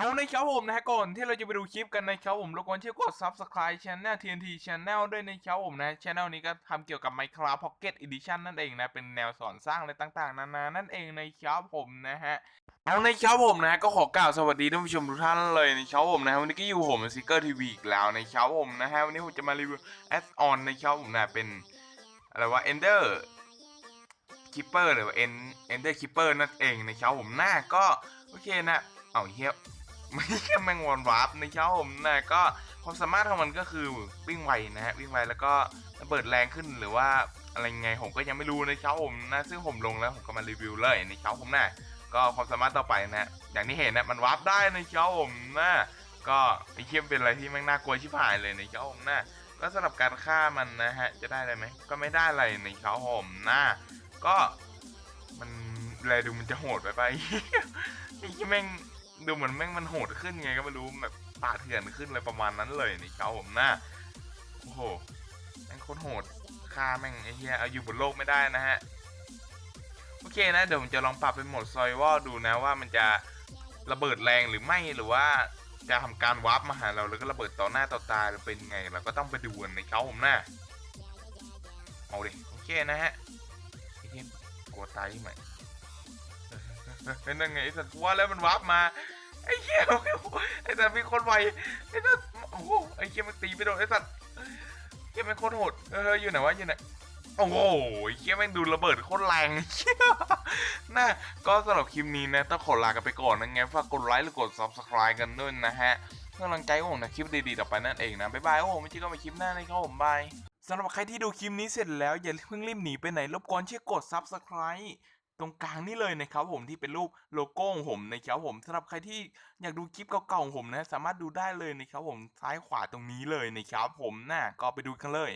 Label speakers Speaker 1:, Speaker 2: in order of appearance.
Speaker 1: เอาในครับผมนะฮะก่อนที่เราจะไปดูคลิปกันนะครับผมรบกวนช่วยกด subscribe channel TNT Channel ด้วยนะครับผมนะ channel นี้ก็ทำเกี่ยวกับ Minecraft Pocket Edition นั่นเองนะ เป็นแนวสอนสร้างอะไรต่างๆ นานานั่นเองนะครับผมนะฮะเอาในครับผมนะก็ขอกล่าวสวัสดีท่านผู้ชมทุกท่านเลยนะครับผมนะวันนี้ก็อยู่ผมซิกเกอร์ทีวีอีกแล้วนะครับผมนะฮะวันนี้ผมจะมารีวิว add on นะครับผมนะเป็นอะไรวะ Ender Keeper หรือว่า End Ender Keeper นั่นเองนะครับผมหน้าก็โอเคนะเอาเฮีย ไม่ใช่แมงวันวาร์ปนะครับผมนะก็ความสามารถของมันก็คือวิ่งไวนะฮะวิ่งไวแล้วก็ระเบิดแรงขึ้นหรือว่าอะไรไงผมก็ยังไม่รู้นะครับผมนะซึ่งผมลงแล้วผมก็มารีวิวเลยนะครับผมนะก็ความสามารถต่อไปนะ อย่างที่เห็นนะมันวาร์ปได้นะครับผมนะก็ไอเคียมเป็นอะไรที่แม่งน่ากลัวชิบหายเลยนะครับผมนะก็สำหรับการฆ่ามันนะฮะจะได้อะไรไหมก็ไม่ได้อะไรนะครับผมนะก็มันแลดูมันจะโหดไปไปไอ้ที่แม่ง ดูเหมือนแม่งมันโหดขึ้นไงก็ไม่รู้แบบป่าเถื่อนขึ้นอะไรประมาณนั้นเลยนี่ครับผมนะโอ้โหแม่งโคตรโหดฆ่าแม่งไอ้เหี้ยเอาอยู่บนโลกไม่ได้นะฮะโอเคนะเดี๋ยวผมจะลองปรับเป็นโหมดซอยวอลดูนะว่ามันจะระเบิดแรงหรือไม่หรือว่าจะทำการวาร์ปมาหาเราแล้วก็ระเบิดต่อหน้าต่อตาหรือเป็นไงเราก็ต้องไปดูกันในเขาผมนะเอาดิโอเคนะฮะไอ้เหี้ยกลัวตายที่ไหม เป็นยังไงไอ้สัตว์กูว่าแล้วมันวาร์ปมาไอ้เหี้ยไอ้สัตว์มีคนไวไอ้สัตว์โอ้โหไอ้เหี้ยมันตีไปโดนไอ้สัตว์เหี้ยมันโคตรโหดเอออยู่ไหนวะอยู่ไหนโอ้โหไอ้เหี้ยแม่งดูระเบิดโคตรแรงเหี้ยน่าก็สำหรับคลิปนี้นะต้องขอลากันไปก่อนนะไงฝากกดไลค์หรือกด subscribe กันด้วยนะฮะเพื่อกำลังใจของผมนะคลิปดีๆต่อไปนั่นเองนะ บ๊ายบาย โอ้โหไม่เจอกันใหม่คลิปหน้าเลยครับผมบายสำหรับใครที่ดูคลิปนี้เสร็จแล้ว อย่าเพิ่งรีบหนีไปไหนรบกวนช่วยกด subscribe ตรงกลางนี่เลยนะครับผมที่เป็นรูปโลโก้ของผมนะครับผมสำหรับใครที่อยากดูคลิปเก่าๆของผมนะ สามารถดูได้เลยนะครับผมซ้ายขวาตรงนี้เลยนะครับผมนะก็ไปดูกันเลย